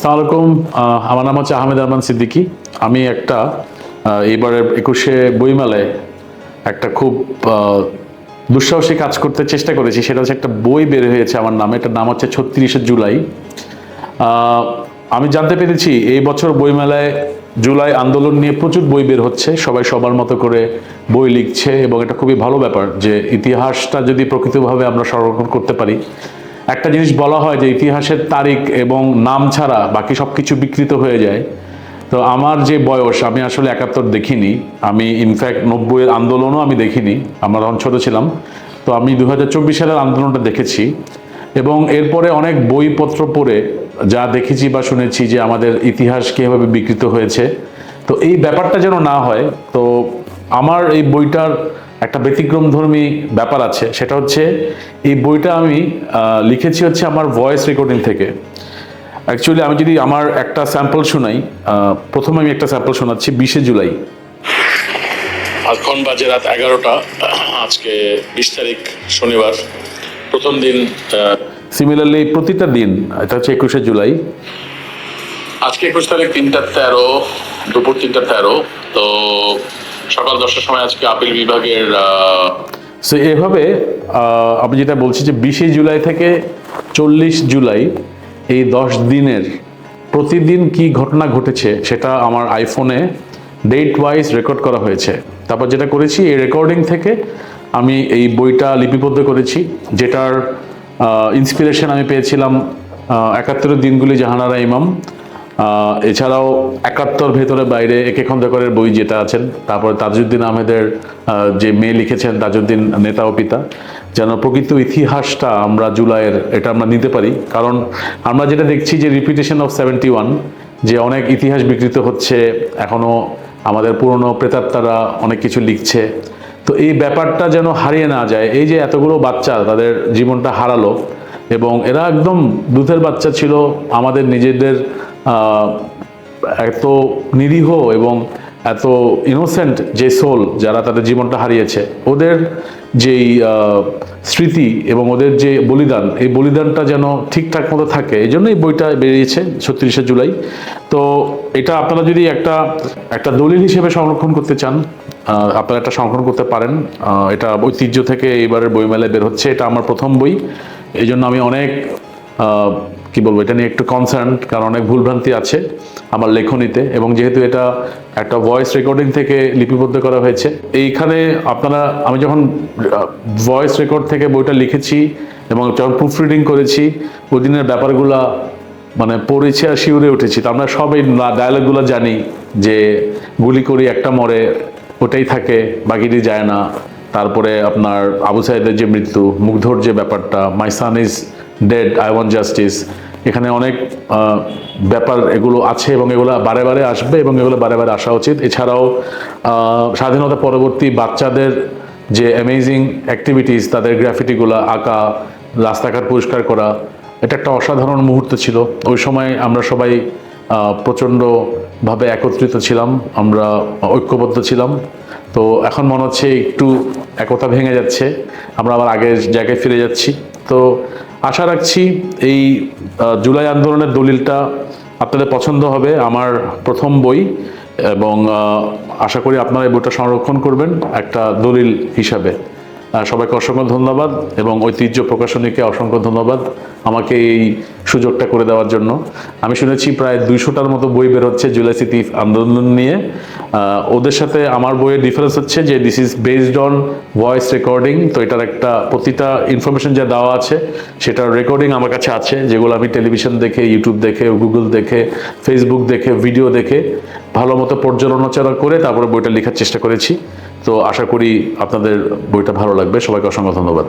আলাইকুম। আমার নাম হচ্ছে আহমেদ আরমান সিদ্দিকী। আমি একটা আহ, এইবারের একুশে বইমেলায় একটা খুব দুঃসাহসী কাজ করতে চেষ্টা করেছি। সেটা হচ্ছে একটা বই বের হয়েছে আমার নামে। এটার নাম হচ্ছে ছত্রিশে জুলাই। আমি জানতে পেরেছি এই বছর বইমেলায় জুলাই আন্দোলন নিয়ে প্রচুর বই বের হচ্ছে। সবাই সবার মতো করে বই লিখছে এবং এটা খুবই ভালো ব্যাপার যে ইতিহাসটা যদি প্রকৃতভাবে আমরা সংরক্ষণ করতে পারি একটা জিনিস বলা হয় যে ইতিহাসের তারিখ এবং নাম ছাড়া বাকি সব কিছু বিকৃত হয়ে যায়। তো আমার যে বয়স, আমি আসলে একাত্তর দেখিনি। আমি ইনফ্যাক্ট নব্বইয়ের আন্দোলনও আমি দেখিনি। আমরা তখন ছোটো ছিলাম। তো আমি দু হাজার চব্বিশ সালের আন্দোলনটা দেখেছি। এবং এরপরে অনেক বইপত্র পড়ে যা দেখেছি বা শুনেছি যে আমাদের ইতিহাস কীভাবে বিকৃত হয়েছে। তো এই ব্যাপারটা যেন না হয়, তো আমার এই বইটার একটা ব্যতিক্রমধর্মী ব্যাপার আছে সেটা হচ্ছে এই বইটা আমি লিখেছি হচ্ছে আমার ভয়েস রেকর্ডিং থেকে। অ্যাকচুয়ালি আমি যদি আমার একটা স্যাম্পল শোনাই প্রথমে আমি একটা স্যাম্পল শোনাচ্ছি বিশে জুলাই। এখন বাজে রাত এগারোটা আজকে বিশ তারিখ শনিবার প্রথম দিন সিমিলারলি প্রতিটা দিন এটা হচ্ছে একুশে জুলাই। আজকে একুশ তারিখ তিনটা তেরো দুপুর তিনটা তেরো তো সকাল দশটার সময় আজকে আপিল বিভাগের সো এভাবে আমি যেটা বলছি যে বিশে জুলাই থেকে চল্লিশ জুলাই এই দশ দিনের প্রতিদিন কি ঘটনা ঘটেছে সেটা আমার আইফোনে ডেট ওয়াইজ রেকর্ড করা হয়েছে। তারপর যেটা করেছি এই রেকর্ডিং থেকে আমি এই বইটা লিপিবদ্ধ করেছি যেটার ইন্সপিরেশন আমি পেয়েছিলাম আহ, একাত্তরের দিনগুলি জাহানারা ইমাম। এছাড়াও একাত্তর ভেতরে বাইরে একে খন্দকারের বই যেটা আছেন, তারপরে তাজউদ্দিন আহমেদের যে মেয়ে লিখেছেন, তাজউদ্দিন নেতা ও পিতা, যেন প্রকৃত ইতিহাসটা আমরা জুলাইয়ের, এটা আমরা নিতে পারি। কারণ আমরা যেটা দেখছি যে রিপিটেশন অফ সেভেন্টি ওয়ান যে অনেক ইতিহাস বিকৃত হচ্ছে, এখনও আমাদের পুরনো প্রেতাত্মারা অনেক কিছু লিখছে। তো এই ব্যাপারটা যেন হারিয়ে না যায়, এই যে এতগুলো বাচ্চা তাদের জীবনটা হারালো, এবং এরা একদম দুধের বাচ্চা ছিল, আমাদের নিজেদের এত নিরীহ এবং এত ইনোসেন্ট যে সোল যারা তাদের জীবনটা হারিয়েছে, ওদের যেই স্মৃতি এবং ওদের যে বলিদান, এই বলিদানটা যেন ঠিকঠাক মতো থাকে, এই জন্য এই বইটা বেরিয়েছে ছত্রিশে জুলাই। তো এটা আপনারা যদি একটা একটা দলিল হিসেবে সংরক্ষণ করতে চান আপনারা এটা সংরক্ষণ করতে পারেন। এটা ঐতিহ্য থেকে এবারের বইমেলায় বের হচ্ছে, এটা আমার প্রথম বই। এই জন্য আমি অনেক কি বলব, এটা নিয়ে একটু কনসার্ন কারণ অনেক ভুলভ্রান্তি আছে আমার লেখনীতে এবং যেহেতু এটা একটা ভয়েস রেকর্ডিং থেকে লিপিবদ্ধ করা হয়েছে, এইখানে আপনারা, আমি যখন ভয়েস রেকর্ড থেকে বইটা লিখেছি এবং যখন প্রুফ রিডিং করেছি ওই দিনের ব্যাপারগুলা মানে পড়েছি আর শিউরে উঠেছি, তো আমরা সব এই ডায়ালগুলো জানি যে গুলি করি একটা মরে, ওটাই থাকে, বাকিটি যায় না। তারপরে আপনার আবু সাইদের যে মৃত্যু, মুগ্ধর যে ব্যাপারটা my son is dead I want justice এখানে অনেক ব্যাপার এগুলো আছে এবং এগুলো বারে বারে আসবে এবং এগুলো বারে বারে আসা উচিত। এছাড়াও স্বাধীনতা পরবর্তী বাচ্চাদের যে অ্যামেজিং অ্যাক্টিভিটিস তাদের গ্রাফিটিগুলো আঁকা, রাস্তাঘাট পরিষ্কার করা, এটা একটা অসাধারণ মুহূর্ত ছিল। ওই সময় আমরা সবাই প্রচণ্ডভাবে একত্রিত ছিলাম, আমরা ঐক্যবদ্ধ ছিলাম। তো এখন মনে হচ্ছে একটু একতা ভেঙে যাচ্ছে। আমরা আবার আগের জায়গায় ফিরে যাচ্ছি। তো আশা রাখছি এই জুলাই আন্দোলনের দলিলটা আপনাদের পছন্দ হবে, আমার প্রথম বই, এবং আশা করি আপনারা এই বইটা সংরক্ষণ করবেন একটা দলিল হিসাবে। সবাইকে অসংখ্য ধন্যবাদ এবং ঐতিহ্য প্রকাশনীকে অসংখ্য ধন্যবাদ আমাকে এই সুযোগটা করে দেওয়ার জন্য। আমি শুনেছি প্রায় দুইশোটার মতো বই বেরোচ্ছে জুলাই স্মৃতি আন্দোলন নিয়ে। ওদের সাথে আমার বইয়ের ডিফারেন্স হচ্ছে যে this is based on voice recording তো এটার একটা প্রতিটা ইনফরমেশন যা দেওয়া আছে সেটার রেকর্ডিং আমার কাছে আছে, যেগুলো আমি টেলিভিশন দেখে ইউটিউব দেখে গুগল দেখে ফেসবুক দেখে ভিডিও দেখে ভালো মতো পর্যালোচনা করে তারপরে বইটা লেখার চেষ্টা করেছি। তো আশা করি আপনাদের বইটা ভালো লাগবে। সবাইকে অসংখ্য ধন্যবাদ।